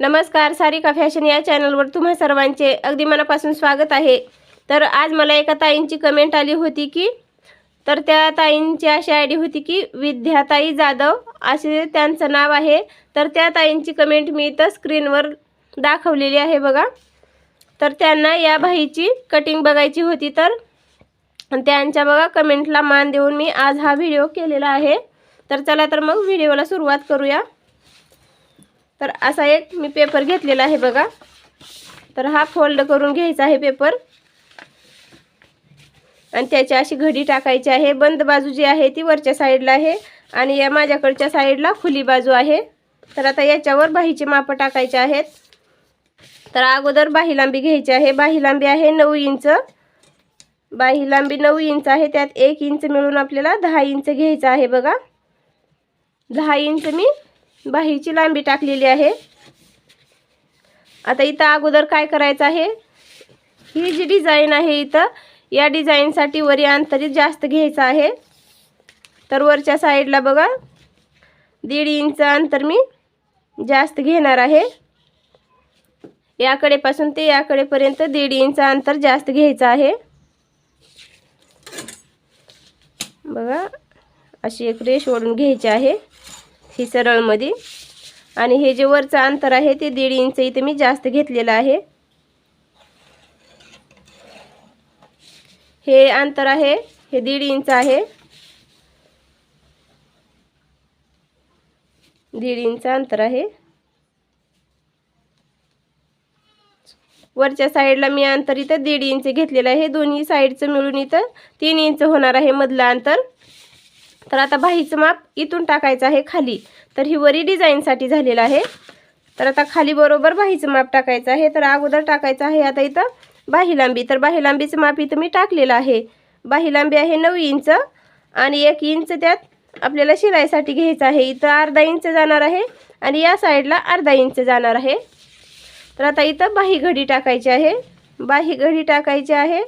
नमस्कार सारिका फॅशन या चॅनलवर तुम्हा सर्वांचे अगदी मनापासून स्वागत आहे. तर आज मला एका ताईंची कमेंट आली होती की तर त्या ताईंची अशी आय डी होती की विद्याताई जाधव असे त्यांचं नाव आहे. तर त्या ताईंची कमेंट मी इथं स्क्रीनवर दाखवलेली आहे बघा. तर त्यांना या बाईची कटिंग बघायची होती तर त्यांच्या बघा कमेंटला मान देऊन मी आज हा व्हिडिओ केलेला आहे. तर चला तर मग व्हिडिओला सुरुवात करूया. तर असा एक मी पेपर घेतलेला आहे बघा. तर हा फोल्ड करून घ्यायचा आहे पेपर. आणि त्याची अशी घडी टाकायची आहे. बंद बाजू जी आहे ती वरच्या साईडला आहे आणि या माझ्याकडच्या साईडला खुली बाजू आहे. तर आता याच्यावर बाहीचे माप टाकायचे आहेत. तर अगोदर बाही लांबी घ्यायची आहे. बाही लांबी आहे नऊ इंच. बाही लांबी नऊ इंच आहे. त्यात एक इंच मिळून आपल्याला दहा इंच घ्यायचं आहे बघा. दहा इंच मी बाहीची लांबी टाकलेली आहे. आता इथं अगोदर काय करायचं आहे? ही जी डिझाईन आहे इथं या डिझाईनसाठी वरी अंतरित जास्त घ्यायचं आहे. तर वरच्या साईडला बघा दीड इंच अंतर मी जास्त घेणार आहे. याकडेपासून ते याकडेपर्यंत दीड इंच अंतर जास्त घ्यायचं आहे. बघा अशी एक रेष ओढून घ्यायची आहे. ही सरळमध्ये. आणि हे जे वरचं अंतर आहे ते दीड इंच इथे मी जास्त घेतलेलं आहे. हे अंतर आहे हे दीड इंच आहे. दीड इंच अंतर आहे. वरच्या साईडला मी अंतर इथं दीड इंच घेतलेलं आहे. दोन्ही साईडचं मिळून इथं तीन इंच होणार आहे मधलं अंतर. तर आता बाहीचं माप इथून टाकायचं आहे खाली. तर ही वरी डिझाईनसाठी झालेलं आहे. तर आता खाली बरोबर बाहीचं माप टाकायचं आहे. तर अगोदर टाकायचं आहे आता इथं बाही लांबी तर बाही लांबीचं माप इथं मी टाकलेलं आहे. बाही लांबी आहे नऊ इंच आणि एक इंच त्यात आपल्याला शिलाईसाठी घ्यायचं आहे. इथं अर्धा इंच जाणार आहे आणि या साईडला अर्धा इंच जाणार आहे. तर आता इथं बाही घडी टाकायची आहे. बाही घडी टाकायची आहे.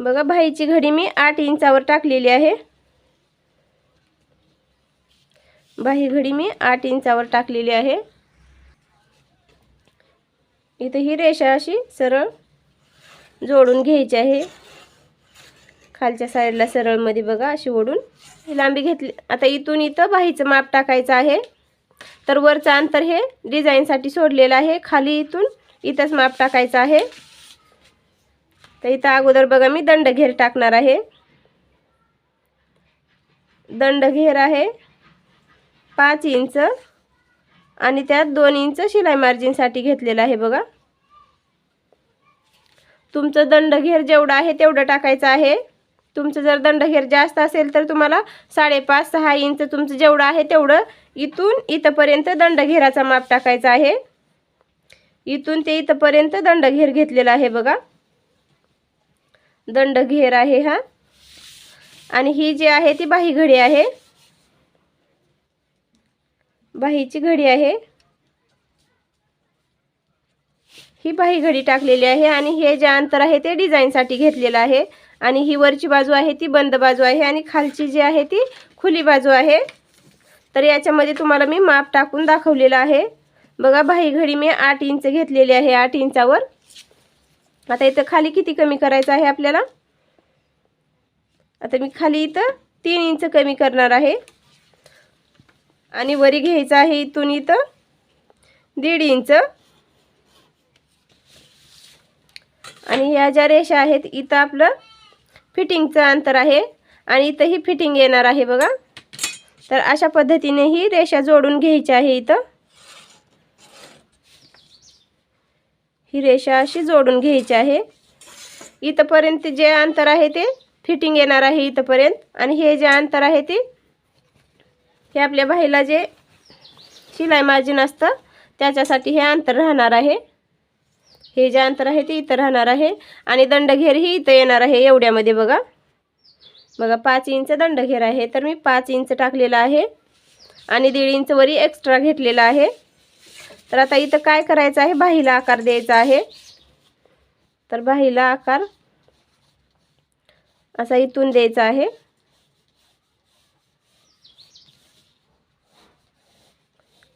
बघा भाईची घडी मी आठ इंचावर टाकलेली आहे. बाही घडी मी आठ इंचावर टाकलेली आहे. इथं ही रेषा अशी सरळ जोडून घ्यायची आहे. खालच्या साईडला सरळमध्ये बघा अशी ओढून ही लांबी घेतली. आता इथून इथं बाहीचं माप टाकायचं आहे. तर वरचं अंतर हे डिझाईनसाठी सोडलेलं आहे. खाली इथून इथंच माप टाकायचं आहे. तर इथं अगोदर बघा मी दंड घेर टाकणार आहे. दंड घेर आहे पाच इंच आणि त्यात दोन इंच शिलाई मार्जिनसाठी घेतलेलं आहे बघा. तुमचं दंड घेर जेवढं आहे तेवढं टाकायचं आहे. तुमचं जर दंडघेर जास्त असेल तर तुम्हाला साडेपाच सहा इंच तुमचं जेवढं आहे तेवढं इथून इथंपर्यंत दंडघेराचा माप टाकायचा आहे. इथून ते इथंपर्यंत दंडघेर घेतलेला आहे बघा. दंड घेर आहे हा. आणि ही जी आहे ती बाही घडी आहे. बाहीची घडी आहे. ही बाही घडी टाकलेली आहे आणि हे जे अंतर आहे ते डिझाईनसाठी घेतलेलं आहे. आणि ही वरची बाजू आहे ती बंद बाजू आहे आणि खालची जी आहे ती खुली बाजू आहे. तर याच्यामध्ये तुम्हाला मी माप टाकून दाखवलेलं आहे. बघा बाही घडी मी आठ इंच घेतलेली आहे आठ इंचावर. आता इथं खाली किती कमी करायचं आहे आपल्याला? आता मी खाली इथं तीन इंच कमी करणार आहे. आणि वरी घ्यायचं आहे इथून इथं दीड इंच. आणि ह्या ज्या रेषा आहेत इथं आपलं फिटिंगचं अंतर आहे. आणि इथं ही फिटिंग येणार आहे बघा. तर अशा पद्धतीने ही रेषा जोडून घ्यायची आहे इथं. ही रेषा अशी जोडून घ्यायची आहे. इथंपर्यंत जे अंतर आहे ते फिटिंग येणार आहे इथंपर्यंत. आणि हे जे अंतर आहे ते हे आपल्या बाईला जे शिलाई मार्जिन असतं त्याच्यासाठी हे अंतर राहणार आहे. हे जे अंतर आहे ते इथं राहणार आहे. आणि दंडघेर ही इथं येणार आहे एवढ्यामध्ये बघा. बघा पाच इंच दंडघेर आहे. तर मी पाच इंच टाकलेला आहे. आणि दीड इंचवरी एक्स्ट्रा घेतलेला आहे. तर आता इथं काय करायचं आहे? बाहीला आकार द्यायचा आहे. तर बाहीला आकार असा इथून द्यायचा आहे.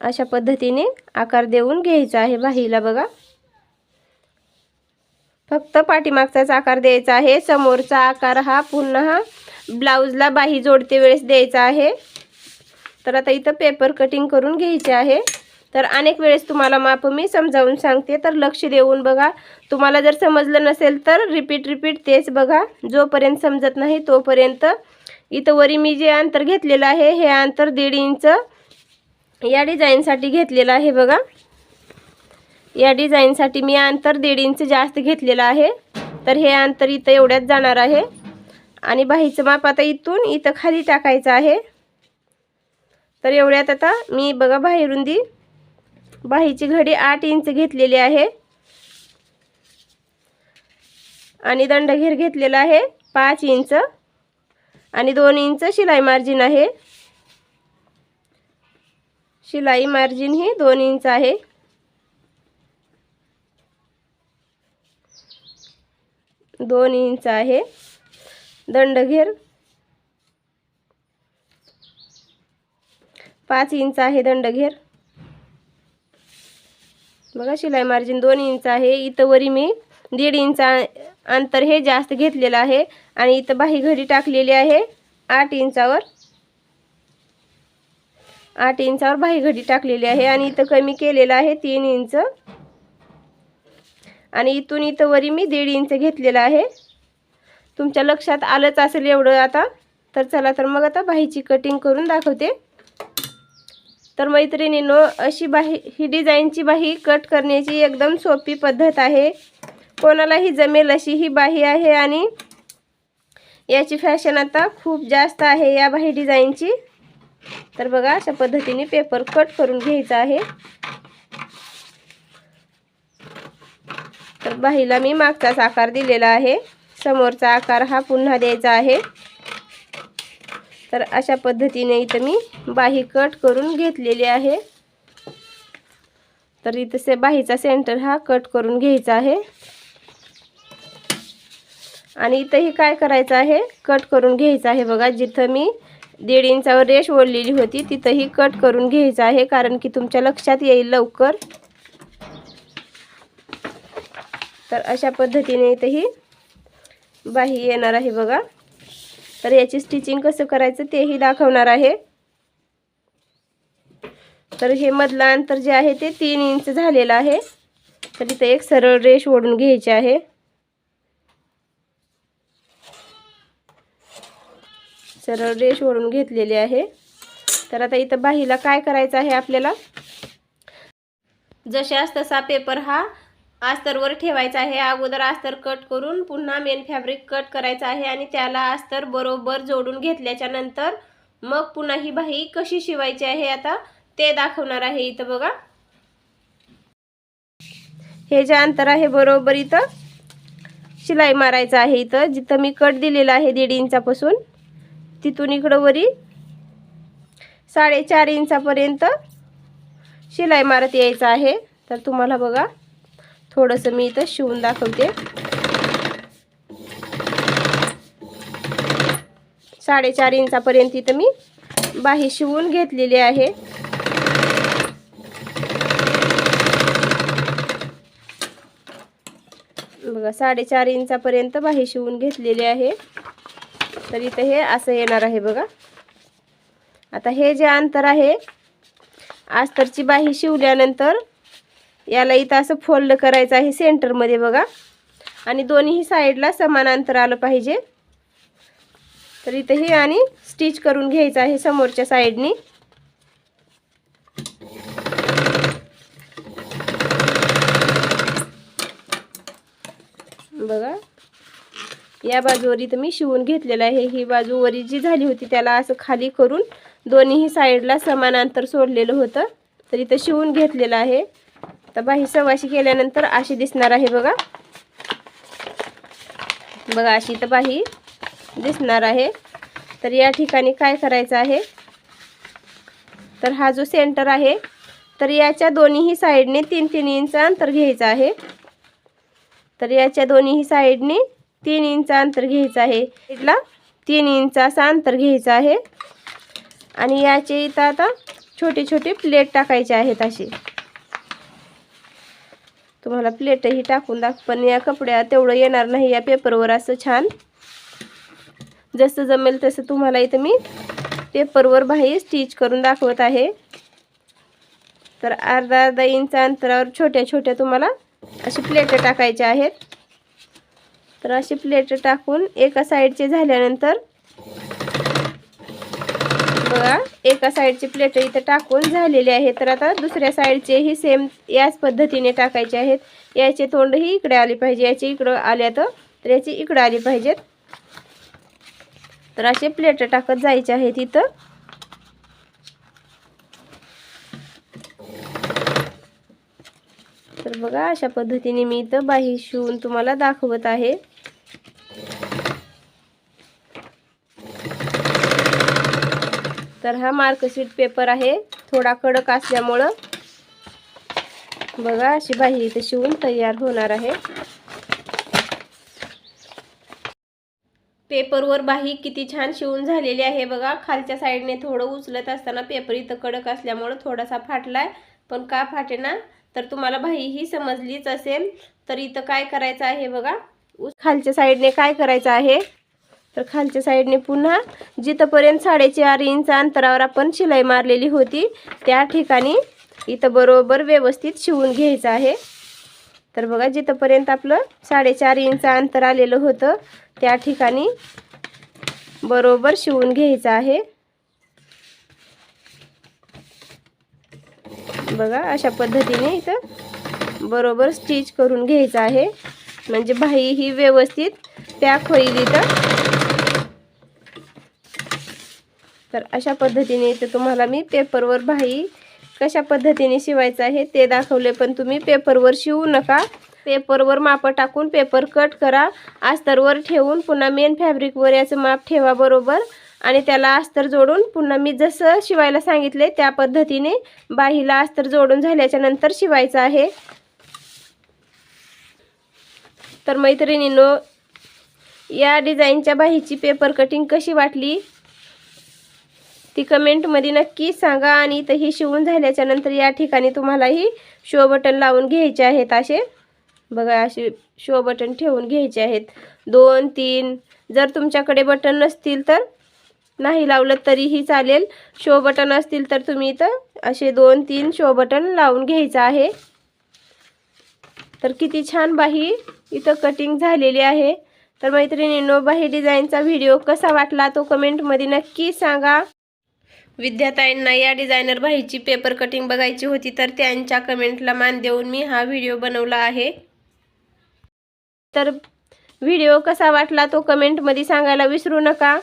अशा पद्धतीने आकार देऊन घ्यायचा आहे बाहीला बघा. फक्त पाठीमागचाच आकार द्यायचा आहे. समोरचा आकार हा पुन्हा ब्लाऊजला बाही जोडते वेळेस द्यायचा आहे. तर आता इथं पेपर कटिंग करून घ्यायचे आहे. तर अनेक वेळेस तुम्हाला माप मी समजावून सांगते. तर लक्ष देऊन बघा. तुम्हाला जर समजलं नसेल तर रिपीट रिपीट तेच बघा. जोपर्यंत समजत नाही तोपर्यंत इथं वरी मी जे अंतर घेतलेलं आहे हे अंतर दीड इंच या डिझाईनसाठी घेतलेलं आहे बघा. या डिझाईनसाठी मी अंतर दीड इंच जास्त घेतलेलं आहे. तर हे अंतर इथं एवढ्यात जाणार आहे. आणि बाहीचं माप आता इथून इथं खाली टाकायचं आहे. तर एवढ्यात आता मी बघा बाहेरून बाहीची घडी आठ इंच घेतलेली आहे. आणि दंडघेर घेतलेला आहे पाच इंच. आणि दोन इंच शिलाई मार्जिन आहे. शिलाई मार्जिन ही दोन इंच आहे. दोन इंच आहे. दंडघेर पाच इंच आहे दंडघेर. बघा शिलाई मार्जिन दोन इंच आहे. इथं वरी मी दीड इंच अंतर हे जास्त घेतलेलं आहे. आणि इथं बाही घडी टाकलेली आहे. आठ इंचावर आठ इंचावर बाही घडी टाकलेली आहे. आणि इथं कमी केलेलं आहे तीन इंच आणि इथून इथं वरी मी दीड इंच घेतलेलं आहे. तुमच्या लक्षात आलंच असेल एवढं आता. तर चला तर मग आता बाहीची कटिंग करून दाखवते. तर मैत्रिणींनो अशी बाही ही डिझाईनची बाही कट करण्याची एकदम सोपी पद्धत आहे. कोणालाही जमेल अशी ही बाही आहे आणि याची फॅशन आता खूप जास्त आहे या बाही डिझाईनची. तर बघा अशा पद्धतीने पेपर कट करून घ्यायचा आहे. तर बाहीला मी मागचाच आकार दिलेला आहे. समोरचा आकार हा पुन्हा द्यायचा आहे. तर अशा पद्धतीने इथं मी बाही कट करून घेतलेली आहे. तर इथं से बाहीचा सेंटर हा कट करून घ्यायचा आहे. आणि इथंही काय करायचं आहे? कट करून घ्यायचं आहे बघा. जिथं मी दीड इंचावर रेश ओढलेली होती तिथंही कट करून घ्यायचं आहे कारण की तुमच्या लक्षात येईल लवकर. तर अशा पद्धतीने इथंही बाही येणार आहे बघा. तर याची स्टिचिंग कसं करायचं तेही दाखवणार आहे. तर हे मधलं अंतर जे आहे ते तीन इंच झालेलं आहे. तर इथं एक सरळ रेश ओढून घ्यायची आहे. सरळ रेश ओढून घेतलेली आहे. तर आता इथं बाहीला काय करायचं आहे आपल्याला? जशास तसा पेपर हा अस्तरवर ठेवायचा आहे. अगोदर अस्तर कट करून पुन्हा मेन फॅब्रिक कट करायचं आहे आणि त्याला अस्तर बरोबर जोडून घेतल्याच्या नंतर मग पुन्हा ही बाही कशी शिवायची आहे आता ते दाखवणार आहे इथं बघा. हे जे अंतर आहे बरोबर इथं शिलाई मारायचं आहे इथं. जिथं मी कट दिलेला आहे दीड इंचापासून तिथून इकडं वरी साडेचार इंचापर्यंत शिलाई मारत यायचं आहे. तर तुम्हाला बघा थोडंसं मी इथं शिवून दाखवते. साडेचार इंचापर्यंत इथं मी बाही शिवून घेतलेली आहे. बघा साडेचार इंचापर्यंत बाही शिवून घेतलेली आहे. तर इथं हे असं येणार आहे बघा. आता हे जे अंतर आहे आस्तरची बाही शिवल्यानंतर याला इथं असं फोल्ड करायचं आहे सेंटरमध्ये बघा. आणि दोन्ही साईडला समान अंतर आलं पाहिजे. तर इथं हे आणि स्टिच करून घ्यायचं आहे समोरच्या साईडनी. बघा. या बाजूवर इथं मी शिवून घेतलेलं आहे. ही बाजू वरी जी झाली होती त्याला असं खाली करून दोन्हीही साईडला समान अंतर सोडलेलं होतं. तर इथं शिवून घेतलेलं आहे. तर बाही सवाशी केल्यानंतर अशी दिसणार आहे बघा. बघा अशी तर बाही दिसणार आहे. तर या ठिकाणी काय करायचं आहे? तर हा जो सेंटर आहे तर याच्या दोन्हीही साईडने तीन तीन इंच अंतर घ्यायचं आहे. तर याच्या दोन्हीही साईडने तीन इंच अंतर घ्यायचं आहे. इथला तीन इंच असं अंतर घ्यायचं आहे. आणि याचे इथं आता छोटी छोटी प्लेट टाकायचे आहेत अशी तुम्हाला प्लेटही टाकून दाख पण या कपड्या तेवढं येणार नाही या पेपरवर असं छान. जसं जमेल तसं तुम्हाला इथं मी पेपरवर बाही स्टिच करून दाखवत आहे. तर अर्धा अर्धा इंच अंतरावर छोट्या छोट्या तुम्हाला अशी प्लेट टाकायच्या आहेत. तर अशी प्लेट टाकून एका साईडचे झाल्यानंतर बघा एका साईडची प्लेट इथं टाकून झालेली आहे तर आता दुसऱ्या साईडचेही सेम याच पद्धतीने टाकायचे आहेत. याचे तोंडही इकडे आले पाहिजे याचे इकडं आल्या तर याची इकडं आली पाहिजेत. तर असे प्लेट टाकत जायचे आहेत इथं. तर बघा अशा पद्धतीने मी इथं बाही शिवून तुम्हाला दाखवत आहे. तर हा मार्कशीट पेपर आहे. थोडा कडक असल्यामुळं बघा अशी बाही इथे शिवून तयार होणार आहे. पेपरवर बाही किती छान शिवून झालेली आहे बघा. खालच्या साईडने थोडं उचलत असताना पेपर इथं कडक असल्यामुळं थोडासा फाटलाय. पण का फाटेना? तर तुम्हाला बाही ही समजलीच असेल. तर इथं काय करायचं आहे बघा? खालच्या साईडने काय करायचं आहे? तर खालच्या साईडने पुन्हा जिथंपर्यंत साडेचार इंच अंतरावर आपण शिलाई मारलेली होती त्या ठिकाणी इथं बरोबर व्यवस्थित शिवून घ्यायचं आहे. तर बघा जिथंपर्यंत आपलं साडेचार इंच अंतर आलेलं होतं त्या ठिकाणी बरोबर शिवून घ्यायचं आहे. बघा अशा पद्धतीने इथं बरोबर स्टिच करून घ्यायचं आहे. म्हणजे भाई ही व्यवस्थित पॅक होईल इथं तर अशा पद्धतीने इथे तुम्हाला मी पेपरवर बाही कशा पद्धतीने शिवायचं आहे ते दाखवले पण तुम्ही पेपरवर शिवू नका. पेपरवर मापं टाकून पेपर कट करा. अस्तरवर ठेवून पुन्हा मेन फॅब्रिकवर याचं माप ठेवा बरोबर. आणि त्याला अस्तर जोडून पुन्हा मी जसं शिवायला सांगितले त्या पद्धतीने बाहीला अस्तर जोडून झाल्याच्यानंतर शिवायचं आहे. तर मैत्रिणीनो या डिझाईनच्या बाहीची पेपर कटिंग कशी वाटली? ती कमेंटमध्ये नक्की सांगा आणि इथं ही शिवून झाल्याच्यानंतर या ठिकाणी तुम्हालाही शो बटन लावून घ्यायचे आहेत असे. बघा असे शो बटन ठेवून घ्यायचे आहेत. दोन तीन जर तुमच्याकडे बटन नसतील तर नाही लावलं तरीही चालेल. शो बटन असतील तर तुम्ही इथं असे दोन तीन शो बटन लावून घ्यायचं आहे. तर किती छान बाही इथं कटिंग झालेली आहे. तर मैत्रिणींनो बाही डिझाईनचा व्हिडिओ कसा वाटला तो कमेंटमध्ये नक्की सांगा. विद्याताईंना या डिझायनर भाईची पेपर कटिंग बघायची होती तर त्यांच्या कमेंटला मान देऊन मी हा व्हिडिओ बनवला आहे. तर व्हिडिओ कसा वाटला तो कमेंटमध्ये सांगायला विसरू नका.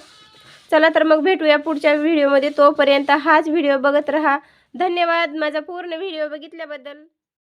चला तर मग भेटूया पुढच्या व्हिडिओमध्ये. तोपर्यंत हाच व्हिडिओ बघत राहा. धन्यवाद. माझा पूर्ण व्हिडिओ बघितल्याबद्दल.